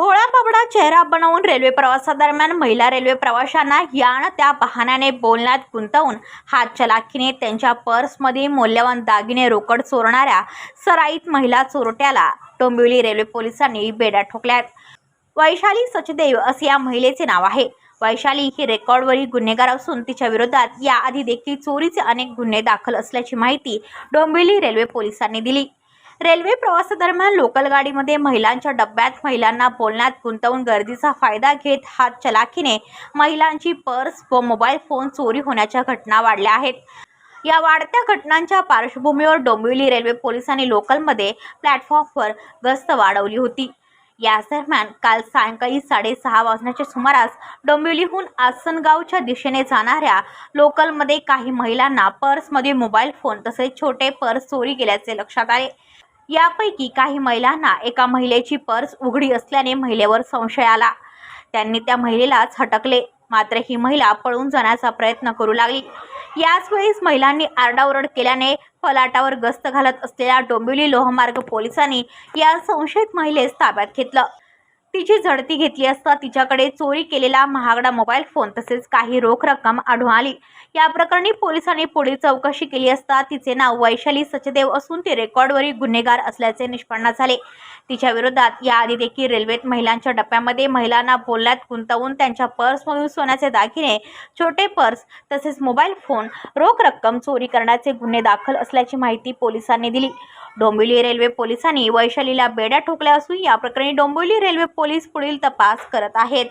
भोळा बाबडा चेहरा बनवून रेल्वे प्रवासादरम्यान महिला रेल्वे प्रवाशांना यान त्या बहाण्याने बोलण्यात गुंतवून हात चलाखीने त्यांच्या पर्समध्ये मौल्यवान दागिने रोकड चोरणाऱ्या सराईत महिला चोरट्याला डोंबिवली रेल्वे पोलिसांनी बेड्या ठोकल्यात. वैशाली सचदेव असे या महिलेचे नाव आहे. वैशाली ही रेकॉर्डवरील गुन्हेगार असून तिच्या विरोधात याआधी देखील चोरीचे अनेक गुन्हे दाखल असल्याची माहिती डोंबिवली रेल्वे पोलिसांनी दिली. रेल्वे प्रवासादरम्यान लोकल गाडीमध्ये महिलांच्या डब्यात महिलांना बोलण्यात गुंतवून गर्दीचा फायदा घेत हात चलाखीने महिलांची पर्स व मोबाईल फोन चोरी होण्याच्या घटना वाढल्या आहेत. या वाढत्या घटनांच्या पार्श्वभूमीवर डोंबिवली रेल्वे पोलिसांनी लोकलमध्ये प्लॅटफॉर्मवर गस्त वाढवली होती. याच दरम्यान काल सायंकाळी साडेसहा वाजण्याच्या सुमारास डोंबिवलीहून आसनगावच्या दिशेने जाणाऱ्या लोकलमध्ये काही महिलांना पर्समध्ये मोबाईल फोन तसेच छोटे पर्स चोरी गेल्याचे लक्षात आले. यापैकी काही महिलांना एका महिलेची पर्स उघडी असल्याने महिलेवर संशय आला. त्यांनी त्या महिलेलाच हटकले. मात्र ही महिला पळून जाण्याचा प्रयत्न करू लागली. याच वेळेस महिलांनी आरडाओरड केल्याने फलाटावर गस्त घालत असलेल्या डोंबिवली लोहमार्ग पोलिसांनी या संशयित महिलेस ताब्यात घेतलं. तिची झडती घेतली असता तिच्याकडे चोरी केलेला महागडा मोबाईल फोन तसेच काही रोख रक्कम आढळून आली. या प्रकरणी पोलिसांनी पुढील चौकशी केली असता तिचे नाव वैशाली सचदेव असून ती रेकॉर्डवरील गुन्हेगार असल्याचे निष्पन्न झाले. तिच्या विरोधात याआधी देखील रेल्वेत महिलांच्या डब्यामध्ये महिलांना बोलण्यात गुंतवून त्यांच्या पर्समधून सोन्याचे दागिने छोटे पर्स तसेच मोबाईल फोन रोख रक्कम चोरी करण्याचे गुन्हे दाखल असल्याची माहिती पोलिसांनी दिली. डोंबिवली रेल्वे पोलिसांनी वैशालीला बेड्या ठोकल्या असून या प्रकरणी डोंबिवली रेल्वे पोलीस पुढील तपास करत आहेत.